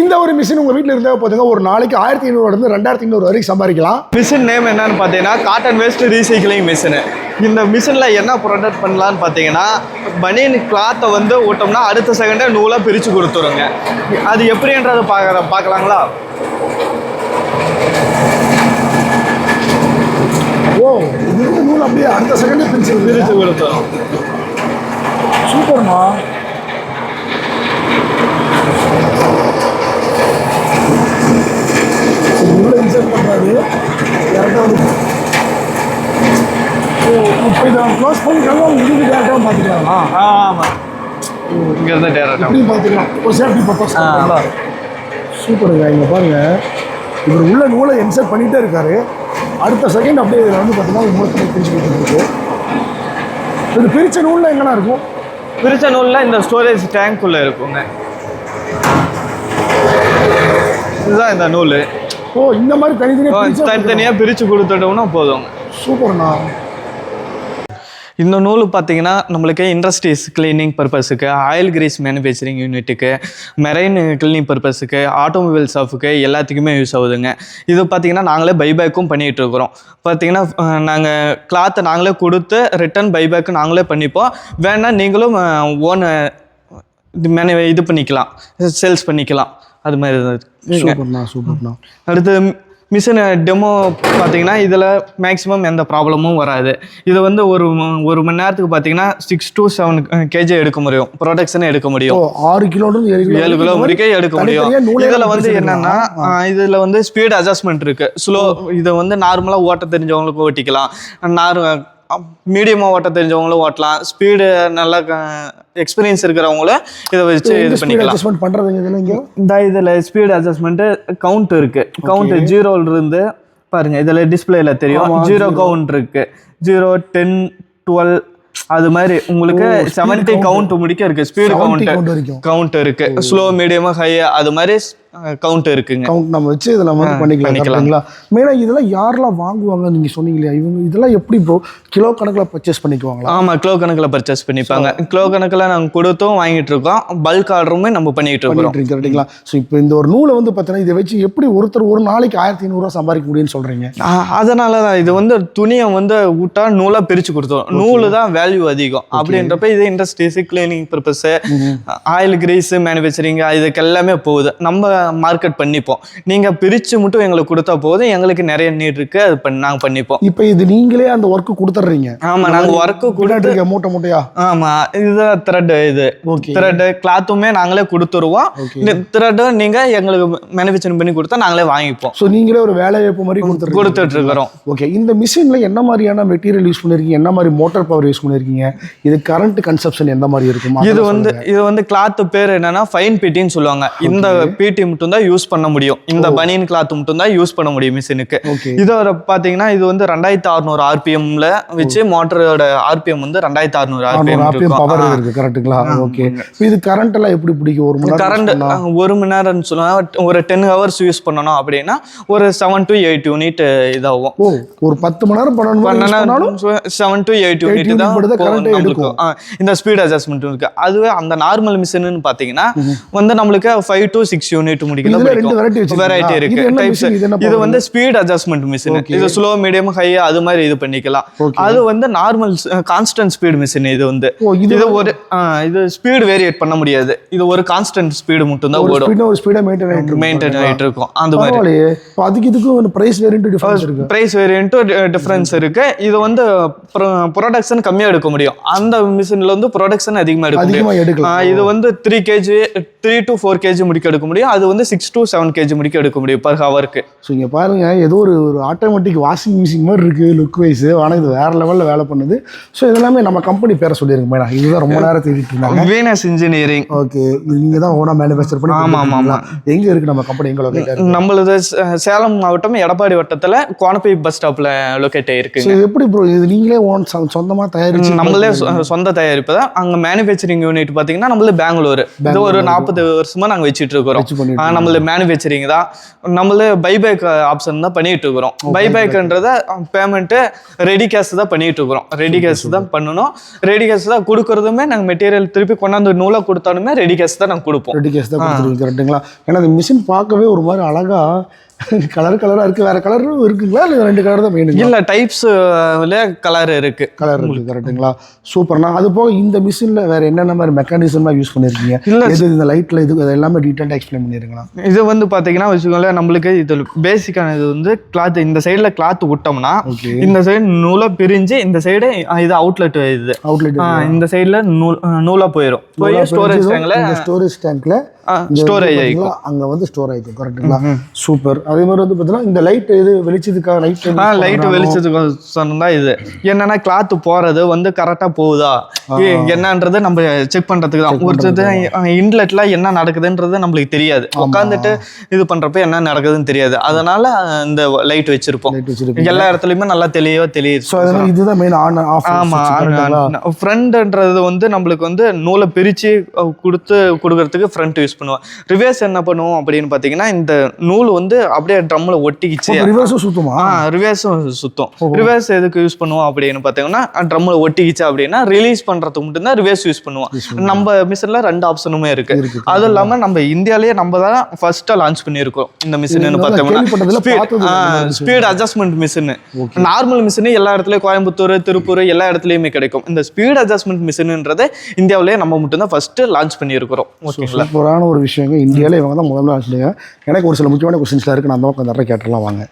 இந்த ஒரு மிஷின் உங்க வீட்டில் இருந்தால் போதுங்க ஒரு நாளைக்கு ஆயிரத்தி ஐநூறுலேருந்து ரெண்டாயிரத்தி ஐநூறு வரைக்கும் சம்பாதிக்கலாம். மிஷின் நேம் என்னன்னு பார்த்தீங்கன்னா காட்டன் வேஸ்ட் ரீசைக்கிளிங் மிஷினு இந்த மிஷினில் என்ன ப்ரொடக்ட் பண்ணலான்னு பார்த்தீங்கன்னா பனியன் கிளாத்தை வந்து விட்டோம்னா அடுத்த செகண்டே நூலாக பிரித்து கொடுத்துருங்க. அது எப்படின்றத பார்க்குற பார்க்கலாங்களா ஓ இது நூல் அப்படியே அடுத்த செகண்டே பிரிச்சிருக்கு பிரித்து கொடுத்துரும். சூப்பர்மா. இன்சர்ட் பண்ணுறாரு ஓ இப்போ இதை க்ளோஸ் பண்ணிக்கலாம் இதுக்கு டேரெக்டாக பார்த்துக்கலாமா? ஆமாம் இங்கேருந்து டேரக்டாக இப்படியும் பார்த்துக்கலாம். ஒரு சேஃப்டி பர்பஸ் சூப்பருங்க இங்கே பாருங்க. இவர் உள்ள நூலை இன்சர்ட் பண்ணிகிட்டே இருக்காரு. அடுத்த செகண்ட் அப்படியே இதில் வந்து பார்த்தீங்கன்னா மூலத்தில் பிரிச்சு கொடுத்துருக்கு இது பிரித்த நூலில் எங்கெல்லாம் இருக்கும்? பிரிச்ச நூலில் இந்த ஸ்டோரேஜ் டேங்க்குள்ளே இருக்குங்க. இதுதான் இந்த நூல். ஓ இந்த மாதிரி தனித்தனியாக பிரிச்சா தனித்தனியாக பிரித்து கொடுத்துட்டோம்னா போதும். சூப்பர்ண்ணா. இந்த நூல் பார்த்தீங்கன்னா நம்மளுக்கு இண்டஸ்ட்ரீஸ் கிளீனிங் பர்பஸுக்கு ஆயில் கிரீஸ் மேனுஃபேக்சரிங் யூனிட்டுக்கு மெரைன் கிளீனிங் பர்பஸுக்கு ஆட்டோமொபைல் ஷாப்புக்கு எல்லாத்துக்குமே யூஸ் ஆகுதுங்க. இது பார்த்தீங்கன்னா நாங்களே பைபேக்கும் பண்ணிகிட்டு இருக்கிறோம். பார்த்தீங்கன்னா நாங்கள் கிளாத்தை நாங்களே கொடுத்து ரிட்டர்ன் பைபேக்கு நாங்களே பண்ணிப்போம். வேணா நீங்களும் ஓன் இது மேனே இது பண்ணிக்கலாம். சேல்ஸ் பண்ணிக்கலாம். அது மாதிரி இருக்குங்க. சூப்பர்ண்ணா அடுத்து மிஷின் டெமோ பார்த்தீங்கன்னா இதில் மேக்ஸிமம் எந்த ப்ராப்ளமும் வராது. இது வந்து ஒரு ஒரு மணி நேரத்துக்கு பார்த்தீங்கன்னா சிக்ஸ் to செவன் கேஜி எடுக்க முடியும். ப்ரொடக்ஷனே எடுக்க முடியும். ஆறு கிலோ ஏழு கிலோ வரைக்கும் எடுக்க முடியும். இதில் வந்து. என்னன்னா இதுல வந்து ஸ்பீட் அட்ஜஸ்ட்மெண்ட் இருக்கு. ஸ்லோ இதை வந்து நார்மலாக ஓட்ட தெரிஞ்சவங்களுக்கு ஓட்டிக்கலாம். நார் மீடியமாக ஓட்ட தெரிஞ்சவங்களும் ஓட்டலாம். ஸ்பீடு நல்லா எக்ஸ்பீரியன்ஸ் இருக்கிறவங்களும் இதை வச்சு இது பண்ணிக்கலாம். அட்ஜஸ்ட்மெண்ட் இங்கே? இந்த இதில் ஸ்பீட் அட்ஜஸ்ட்மெண்ட்டு கவுண்ட் இருக்கு. கவுண்ட் ஜீரோல இருந்து பாருங்க இதில் டிஸ்பிளேல தெரியும். ஜீரோ கவுண்ட் இருக்கு. ஜீரோ டென் டுவெல் அது மாதிரி உங்களுக்கு செவன்டி. கவுண்ட் முடிக்க இருக்கு. Speed 70 count. கவுண்ட் இருக்கு. ஸ்லோ மீடியம் ஹை அது மாதிரி கவுண்ட் இருக்குங்க. கவுண்ட் நம்ம வச்சு இதில் வந்து பண்ணிக்கலாம். கரெக்டுங்களா மெயினாக இதெல்லாம் யாரெல்லாம் வாங்குவாங்க நீங்கள் சொன்னீங்க இல்லையா? இவங்க இதெல்லாம் எப்படி ப்ரோ கிலோ கணக்கில் பர்ச்சேஸ் பண்ணிக்குவாங்களா? ஆமா கிலோ கணக்குல பர்ச்சேஸ் பண்ணிப்பாங்க. கிலோ கணக்குல நாங்க கொடுத்தும் வாங்கிட்டு இருக்கோம். பல்க் ஆர்டருமே நம்ம பண்ணிட்டு இருக்கீங்க கரெக்டுங்களா ஸோ இப்போ இந்த ஒரு நூலை வந்து பார்த்தீங்கன்னா இதை வச்சு எப்படி ஒருத்தர் ஒரு நாளைக்கு ஆயிரத்தி ஐநூறுரூவா சம்பாதிக்க முடியும்னு சொல்கிறீங்க அதனால தான் இது வந்து துணியை வந்து விட்டா நூலா பிரிச்சு கொடுத்தோம். நூலு தான் வேல்யூ அதிகம். அப்படின்றப்ப இது industries cleaning purpose oil grease manufacturing இதுக்கு எல்லாமே போகுது. நம்ம மார்க்கெட் பண்ணிப்போம். நீங்க பிரிச்சு மட்டும் எங்களுக்கு கொடுத்தா போதும். எங்களுக்கு நிறைய நீட் இருக்கு. அது பண்ணி நாங்க பண்ணிப்போம். இப்போ இது நீங்களே அந்த ஒர்க்கு கொடுத்துட்றீங்க. ஆமா நாங்க ஒர்க்கு இருக்க மூட்டை மூட்டையா? ஆமா இதுதான் த்ரெட் இது. ஓகே த்ரெட் கிளாத்துமே நாங்களே கொடுத்துருவோம். இந்த த்ரெட்டும் நீங்க எங்களுக்கு மேனுஃபேக்சரிங் பண்ணி கொடுத்தா நாங்களே வாங்கிப்போம். ஸோ நீங்களே ஒரு வேலை வாய்ப்பு மாதிரி கொடுத்துருக்கீங்க கொடுத்துட்டு இருக்கிறோம் ஓகே இந்த மிஷின்ல என்ன மாதிரியான மெட்டீரியல் யூஸ் பண்ணிருக்கீங்க? என்ன மாதிரி மோட்டார் பவர் யூஸ் பண்ணிருக்கீங்க? இது கரண்ட் கன்சப்ஷன் எந்த மாதிரி இருக்கும்? இது வந்து இது வந்து கிளாத் பேர் என்னன்னா ஃபைன் பிடின்னு சொல்லுவாங்க. இந்த பிடி மட்டும் தான் யூஸ் பண்ண முடியும். இந்த பனியன் கிளாத் மட்டும் தான் யூஸ் பண்ண முடியும் மிஷினுக்கு ஓகே. இது ஒரு பாத்தீங்கன்னா இது வந்து ரெண்டாயிரத்தி அறுநூறு ஆர்பிஎம்ல வச்சு மோட்டரோட ஆர்பிஎம் வந்து ரெண்டாயிரத்தி அறுநூறு ஆர்பிஎம் பவர் இருக்கு கரெக்ட்டுங்களா ஓகே. இது கரண்ட் எல்லாம் எப்படி பிடிக்கும்? ஒரு மணி கரண்ட்? ஒரு மணி நேரம்னு சொன்னா ஒரு டென் ஹவர்ஸ் யூஸ் பண்ணணும் அப்படின்னா ஒரு செவன் டு எயிட் யூனிட் இதாகும். ஒரு பத்து மணி நேரம் பண்ணணும் செவன் டு எயிட் யூனிட் தான் இந்த ஸ்பீட் அட்ஜஸ்ட்மெண்ட் இருக்கு. அதுவே அந்த நார்மல் மிஷின்னு பாத்தீங்கன்னா வந்து நம்மளுக்கு ஃபைவ் டு சிக்ஸ் யூனிட் ரெண்டு variety வச்சிருக்கீங்களா? வெரைட்டி இருக்கு. இது டைப்ஸ் வந்து ஸ்பீட் அட்ஜஸ்ட்மெண்ட் மிஷின். இது ஸ்லோ மீடியம் ஹை அது மாதிரி இது பண்ணிக்கலாம். அது வந்து நார்மல் கான்ஸ்டன்ட் ஸ்பீட் மிஷின் இது வந்து. இது ஒரு இது ஸ்பீடு வேரியேட் பண்ண முடியாது. இது ஒரு கான்ஸ்டன்ட் ஸ்பீடு மட்டும் தான் ஓடும். ஒரு ஸ்பீடா மெயின்டைன் ஆயிட்டு இருக்கும். மெயின்டைன் ஆயிட்டு இருக்கும். அந்த மாதிரி. அதுக்கு இதுக்கும் பிரைஸ் வேரியன்ட் டிஃபரன்ஸ் இருக்கு. பிரைஸ் வேரியண்ட்டும் டிஃப்ரென்ஸ் இருக்கு. இது வந்து ப்ரொடக்ஷன் கம்மியா எடுக்க முடியும். அந்த மிஷின்ல வந்து ப்ரொடக்ஷன் அதிகமா எடுக்க முடியும். இது வந்து three KG three to four KG முடிக்க எடுக்க முடியும். அது வந்து சிக்ஸ் டு செவன் கேஜி முடிக்க எடுக்க முடியும் பர் ஹவருக்கு ஸோ இங்க பாருங்க ஏதோ ஒரு ஒரு ஆட்டோமேட்டிக் வாஷிங் மிஷின் மாதிரி இருக்கு லுக் வைஸ் ஆனால் இது வேற லெவல்ல வேலை பண்ணுது. ஸோ இதெல்லாமே நம்ம கம்பெனி பேரை சொல்லிருங்க மேடம். இதுதான் ரொம்ப நேரம் தேடிட்டு இருந்தாங்க வீனஸ் இன்ஜினியரிங் ஓகே இது நீங்க தான் ஓனா மேனுஃபேக்சர் பண்ணி ஆமா, ஆமா, கொடுத்துருக்கீங்களா? எங்க இருக்கு நம்ம கம்பெனி எங்க லொகேட் இருக்கு? நம்மளது சேலம் மாவட்டம் எடப்பாடி வட்டத்துல கோணப்பை பஸ் ஸ்டாப்ல லொக்கேட் ஸோ ஆயிருக்குங்க. இது எப்படி ப்ரோ இது நீங்களே ஓன் சொந்தமா தயாரிச்சு நம்மளே சொந்த தயாரிப்பு தான். அங்க மேனுஃபேக்சரிங் யூனிட் பாத்தீங்கன்னா நம்மளது பெங்களூர் இது ஒரு நாற்பது வருஷமா நாங்க வச்சிட்டு இருக்கிறோம். நம்மளது மேனுஃபேக்சரிங் தான். நம்மளது பைபேக் ஆப்ஷன் தான் பண்ணிட்டு இருக்கிறோம். பைபேக்ன்றத பேமெண்ட்டு ரெடி கேஷ் தான் பண்ணிட்டு இருக்கிறோம். ரெடி கேஷ் தான் பண்ணணும். ரெடி கேஷ் தான் கொடுக்கறதுமே நாங்கள் மெட்டீரியல் திருப்பி கொண்டாந்து நூலை கொடுத்தாலுமே ரெடி கேஷ் தான் நாங்கள் கொடுப்போம். ரெடி கேஸ் தான் கரெக்ட்டுங்களா ஏன்னா அந்த மிஷின் பார்க்கவே ஒரு மாதிரி அழகா கலர் கலராக இருக்குது வேற கலரும் இருக்குங்களா? இல்லை ரெண்டு கலர் தான் மெயினுங்களா இல்ல டைப்ஸ் கலர் இருக்கு. கலர் இருக்கு கரெக்ட்டுங்களா சூப்பர்ண்ணா அது போக இந்த மிஷினில் வேற என்னென்ன மாதிரி மெக்கானிசமாக யூஸ் பண்ணியிருக்கீங்க இல்ல. எது இந்த லைட்டில் இது எல்லாமே டீட்டெயிலாக எக்ஸ்பிளைன் பண்ணிருங்களா இது வந்து பாத்தீங்கன்னா வச்சுக்கோங்களேன் நம்மளுக்கு இது பேசிக்கான இது வந்து கிளாத் இந்த சைடுல கிளாத் விட்டோம்னா இந்த சைடு நூலா பிரிஞ்சு இந்த சைடு இது அவுட்லெட் இது. அவுட்லெட் இந்த சைடுல நூல் ஆ, நூலா போயிடும் போய் ஸ்டோரேஜ் டேங்க்ல ஸ்டோரேஜ் டேங்க்ல ஸ்டோரேஜ் ஆயிக்கும் அங்க வந்து ஸ்டோர் ஆயிக்கும் கரெக்ட்டுங்களா சூப்பர். அதே மாதிரி வந்து பார்த்தீங்கன்னா இந்த லைட் இது வெளிச்சதுக்காக லைட் ஆ லைட் வெளிச்சத்துக்கு சொன்னா இது. என்னன்னா கிளாத் போறது வந்து கரெக்டா போகுதா? என்னன்றது நம்ம செக் பண்றதுக்கு தான். ஒருத்தர் இன்லெட்ல என்ன நடக்குதுன்றது நம்மளுக்கு தெரியாது. உட்காந்துட்டு இது பண்றப்ப என்ன நடக்குதுன்னு தெரியாது. அதனால இந்த லைட் வச்சிருப்போம். எல்லா இடத்துலயுமே நல்லா தெளிவா தெரியுது. ஸோ இதுதான் மெயின் ஆன் ஆஃப் ஆமா ஃப்ரண்ட்ன்றது வந்து நம்மளுக்கு வந்து நூலை பிரிச்சு அஹ், கொடுத்து கொடுக்கறதுக்கு ஃப்ரண்ட் யூஸ் பண்ணுவோம் ரிவர்ஸ் என்ன பண்ணுவோம் அப்படின்னு பாத்தீங்கன்னா இந்த நூல் வந்து அப்படியே ட்ரம்ல ஒட்டிக்கிச்சு. ரிவர்ஸும் சுத்தமா? ரிவர்ஸும் சுத்தம். ரிவர்ஸ் எதுக்கு யூஸ் பண்ணுவோம் அப்படின்னு பார்த்தீங்கன்னா ட்ரம்மில் ஒட்டிக்கிச்சு அப்படின்னா ரிலீஸ் பண்ணுறதுக்கு மட்டும்தான் ரிவர்ஸ் யூஸ் பண்ணுவோம். நம்ம மிஷினில் ரெண்டு ஆப்ஷனுமே இருக்கு. அதுவும் இல்லாமல் நம்ம இந்தியாலேயே நம்ம தான் ஃபர்ஸ்ட்டாக லான்ச் பண்ணியிருக்கோம் இந்த மிஷின் கேள்விப்பட்டதில்ல, பார்த்தோம்னா. Speed adjustment machine normal machine எல்லா இடத்துலயும் கோயம்புத்தூர் திருப்பூர் எல்லா இடத்துலயுமே கிடைக்கும். இந்த ஸ்பீட் அட்ஜஸ்ட்மெண்ட் மிஷின்ன்றதை இந்தியாவிலேயே நம்ம மட்டும்தான் ஃபர்ஸ்ட் லான்ச் பண்ணியிருக்கிறோம். ஓகேங்களா முக்கியமான ஒரு விஷயங்க. இந்தியாவில் இவங்க தான் முதல்ல ஆச்சுங்க. எனக்கு ஒரு சில முக்கியமான கொஸ்டின்ஸ்லாம் இருக்குது நான் அந்த பக்கம் நிறைய கேட்டுலாம் வாங்க.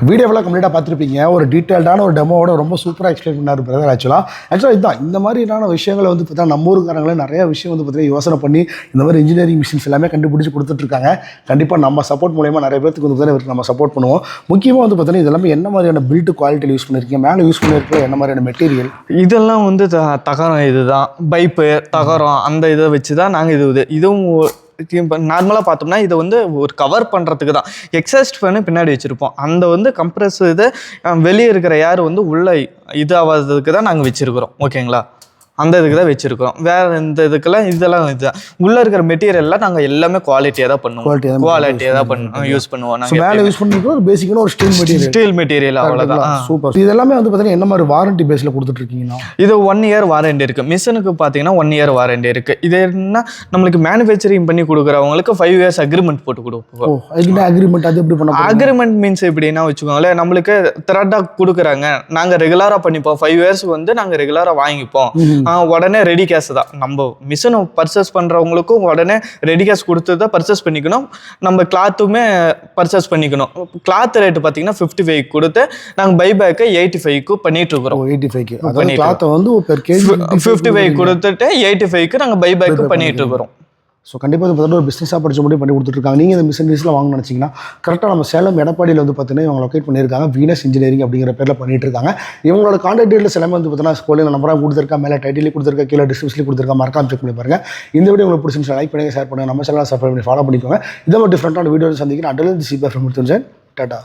வீடியோவெல்லாம் கம்ப்ளீட்டாக பார்த்துருப்பீங்க. ஒரு டீட்டெயில்டான ஒரு டெமோவோட ரொம்ப சூப்பராக எக்ஸ்பிளைன் பண்ணார் பிரதர் ஆக்சுவலாக ஆக்சுவலாக இதுதான் இந்த மாதிரியான விஷயங்களை வந்து பார்த்தீங்கன்னா நம்ம ஊருக்காரங்களே நிறைய விஷயம் வந்து பார்த்தீங்கன்னா யோசனை பண்ணி இந்த மாதிரி இன்ஜினியரிங் மிஷின்ஸ் எல்லாமே கண்டுபிடிச்சி கொடுத்துட்ருக்காங்க கண்டிப்பாக நம்ம சப்போர்ட் மூலயமா நிறைய பேருக்கு வந்து பார்த்தீங்கன்னா நம்ம சப்போர்ட் பண்ணுவோம். முக்கியமாக வந்து பார்த்தீங்கன்னா இது எல்லாமே என்ன மாதிரியான பில்ட் குவாலிட்டியில் யூஸ் பண்ணியிருக்கீங்க மேலே யூஸ் பண்ணியிருக்கிற என்ன மாதிரியான மெட்டீரியல் இதெல்லாம் வந்து த- தகரம் இதுதான். பைப்பு தகரம் அந்த இதை வச்சு தான் நாங்கள் இது இது இதுவும் நார்மலாக பார்த்தோம்னா இதை வந்து ஒரு கவர் பண்ணுறதுக்கு தான். எக்ஸாஸ்ட் ஃபேனு பின்னாடி வச்சுருப்போம். அந்த வந்து கம்ப்ரஸ் இது வெளியே இருக்கிற ஏர் வந்து உள்ளே இது ஆகாததுக்கு தான் நாங்கள் வச்சுருக்குறோம். ஓகேங்களா அந்த இதுக்கு தான் வச்சுருக்கிறோம். வேறு இந்த இதுக்கெல்லாம் இதெல்லாம் இதுதான் உள்ளே இருக்கிற மெட்டீரியல்லாம் நாங்கள் எல்லாமே குவாலிட்டியாக தான் பண்ணுவோம். குவாலிட்டியாக தான் பண்ணுவோம். யூஸ் பண்ணுவோம். நாங்கள் மேலே யூஸ் பண்ணியிருக்கிற ஒரு பேசிக்கான ஒரு ஸ்டீல் மெட்டீரியல் ஸ்டீல் மெட்டீரியல் அவ்வளோதான். சூப்பர் இது எல்லாமே வந்து பார்த்தீங்கன்னா என்ன மாதிரி வாரண்டி பேஸில் கொடுத்துட்ருக்கீங்கன்னா? இது ஒன் இயர் வாரண்டி இருக்கு. மிஷினுக்கு பார்த்தீங்கன்னா ஒன் இயர் வாரண்டி இருக்கு. இது என்ன நம்மளுக்கு மேனுஃபேக்சரிங் பண்ணி கொடுக்குறவங்களுக்கு ஃபைவ் இயர்ஸ் அக்ரிமெண்ட் போட்டு கொடுப்போம். அக்ரிமெண்ட் அது எப்படி பண்ண? அக்ரிமெண்ட் மீன்ஸ் எப்படின்னா வச்சுக்கோங்களேன் நம்மளுக்கு த்ரெட்டாக கொடுக்குறாங்க. நாங்கள் ரெகுலராக பண்ணிப்போம். ஃபைவ் இயர்ஸ்க்கு வந்து நாங்கள் ரெகுலராக வாங்கிப்போம். உடனே ரெடி கேஷ் தான். நம்ம மிஷினை பர்ச்சேஸ் பண்ணுறவங்களுக்கும் உடனே ரெடி கேஷ் கொடுத்து தான் பர்ச்சேஸ் பண்ணிக்கணும். நம்ம கிளாத்துமே பர்ச்சேஸ் பண்ணிக்கணும். கிளாத் ரேட்டு பார்த்தீங்கன்னா ஃபிஃப்டி ஃபைவ் கொடுத்து நாங்கள் பைபேக்கை எயிட்டி ஃபைவ்க்கு பண்ணிட்டு இருக்கிறோம். எயிட்டி ஃபைவ்க்கு கிளாத்தை வந்து ஃபிஃப்டி ஃபைவ் கொடுத்துட்டு எயிட்டி ஃபைவ்க்கு நாங்கள் பைபேக்கு பண்ணிட்டு இருக்கிறோம். ஸோ கண்டிப்பாக இது பார்த்தீங்கன்னா ஒரு பிஸ்னஸாக படிச்ச முடியும் பண்ணி கொடுத்துருக்காங்க நீங்கள் இந்த மிஷினரிஸ்லாம் வாங்கணும்னு நினச்சிங்கன்னா கரெக்டாக நம்ம சேலம் எடப்பாடியில் வந்து பார்த்தீங்கன்னா இவங்க லொக்கேட் பண்ணியிருக்காங்க. வீனஸ் இன்ஜினியரிங் அப்படிங்கிற பேரில் பண்ணிட்டு இருக்காங்க இவங்களோட கான்டாக்ட் டீட்டெயில்ஸ் எல்லாமே வந்து பார்த்தீங்கன்னா ஸ்கூலில் நம்பராக கொடுத்துருக்கா மேலே டைட்டிலே கொடுத்துருக்கா கீழே டிஸ்கிரிப்ஷனில் கொடுத்துருக்கா மறக்காம செக் பண்ணி பாருங்க. இந்த வீடியோ உங்களுக்கு பிடிச்சிருந்துச்சு லைக் பண்ணுங்கள் ஷேர் பண்ணுங்கள் நம்ம சேனலை சப்ஸ்கிரைப் பண்ணி ஃபாலோ பண்ணிக்கோங்க. இதை மாதிரி டிஃப்ரெண்ட்டான வீடியோ சந்திக்கிறேன். Atal CBF Sipa tata